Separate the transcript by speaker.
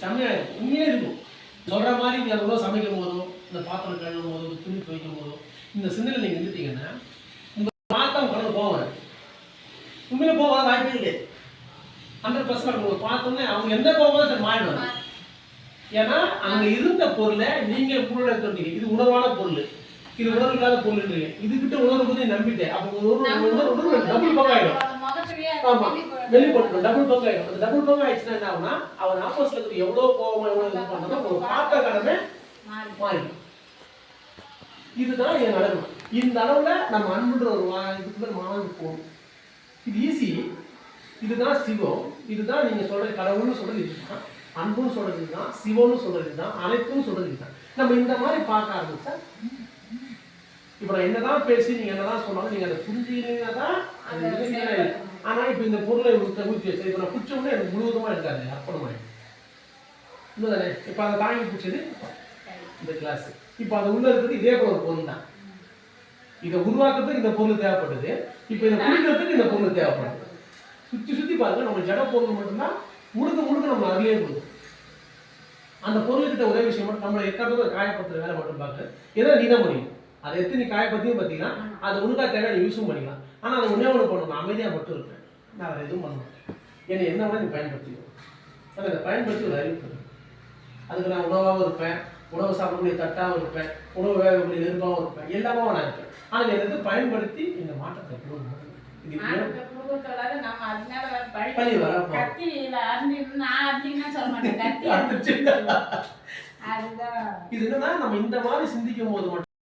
Speaker 1: செம்மையாக இருக்கும் உண்மையே இருக்கும் சொல்ற மாதிரி நீங்க எவ்வளோ சமைக்கும் போதோ இந்த பாத்திரம் கழுவும் போதோ துணி துவைக்கும் போதோ இந்த சிந்தனை நீங்க இருந்துட்டீங்கன்னா உங்க பார்த்தா கடந்து போவாங்க உண்மையில போவாத வாய்ப்பே இல்லை ஹண்ட்ரட் பர்சன்ட் உங்களுக்கு பார்த்தோன்னே அவங்க எந்த போகும்போது சரி மாறிடுவாங்க ஏன்னா அங்க இருந்த பொருளை நீங்க உங்களோட எடுத்துட்டீங்க இது உணவான பொருள் இது உணர்வு இல்லாத பொருள் இதுகிட்ட உணர்வு பத்தி நம்பிட்டேன் அப்போ ஒரு உணர்வு டபுள் பங்கு ஆயிடும் ஆமா. வெளிப்பட்டு டபுள் பங்கு ஆயிடும் அந்த டபுள் பங்கு ஆயிடுச்சுன்னா என்ன ஆகும்னா அவன் ஆப்போசிட்ல இருக்கிற எவ்வளவு கோவமா எவ்வளவு இது பண்ணாலும் ஒரு பார்த்த கடமை மாறிடும். இதுதான் என் அளவு. இந்த அளவுல நம்ம அன்புன்ற ஒரு இதுக்கு பேர் மாணவன் போகணும். இது ஈஸி இதுதான் சிவம். இதுதான் நீங்க சொல்ற கடவுள்னு சொல்றது இதுதான். அன்புன்னு சொல்றது இதுதான். சிவம்னு சொல்றது இதுதான். அனைத்தும் சொல்றது இதுதான். நம்ம இந்த மாதிரி பார்க்க ஆரம்பிச்சா இப்போ நான் என்னதான் பேசி நீங்க என்னதான் சொன்னாலும் நீங்க அதை புரிஞ்சுக்கிறீங்கன்னா தான் ஆனால் இப்போ இந்த பொருளை ஊற்றி வச்சு இப்போ நான் பிடிச்ச உடனே எனக்கு முழுவதுமாக இருக்காது அர்ப்பணமாயிடும் இன்னும் இப்போ அதை தாங்கி பிடிச்சது இந்த கிளாஸ் இப்போ அது உள்ள இருக்கிறது இதே போல ஒரு பொருள் தான். இதை உருவாக்குறதுக்கு இந்த பொருள் தேவைப்படுது. இப்போ இதை குடிக்கிறதுக்கு இந்த பொருள் தேவைப்படுது. சுற்றி சுற்றி பாருங்க நம்ம ஜட பொருள் மட்டும்தான் முழுக்க முழுக்க நம்ம அதுலேயே கொடுக்கும் அந்த பொருள்கிட்ட ஒரே விஷயம் மட்டும் நம்மளை எக்காரணம் காயப்படுத்துற வேலை மட்டும் பார்க்க ஏதோ நீ தான் முடியும் அதை எடுத்து நீ காயப்படுத்தியும் பார்த்தீங்கன்னா அது ஒழுங்காக தேவை யூஸும் பண்ணிக்கலாம். ஆனால் அதை ஒன்றே ஒன்று பண்ணணும் அமைதியாக மட்டும் இருப்பேன் நான் அதை எதுவும் பண்ண என்னை என்ன வேணா நீ பயன்படுத்திக்கோ. ஆனால் அதை பயன்படுத்தி ஒரு அறிவு தரும். அதுக்கு நான் உணவாகவும் இருப்பேன். உணவு சாப்பிடக்கூடிய தட்டாகவும் இருப்பேன். உணவு வேகக்கூடிய நெருப்பாகவும் இருப்பேன். எல்லாமே நான் இருப்பேன். ஆனால் இதை வந்து பயன்படுத்தி இந்த மாற்றத்தை. இது
Speaker 2: வேற நான் அதுதான்.
Speaker 1: இது என்னன்னா நம்ம இந்த மாதிரி சிந்திக்கும் போது மட்டும்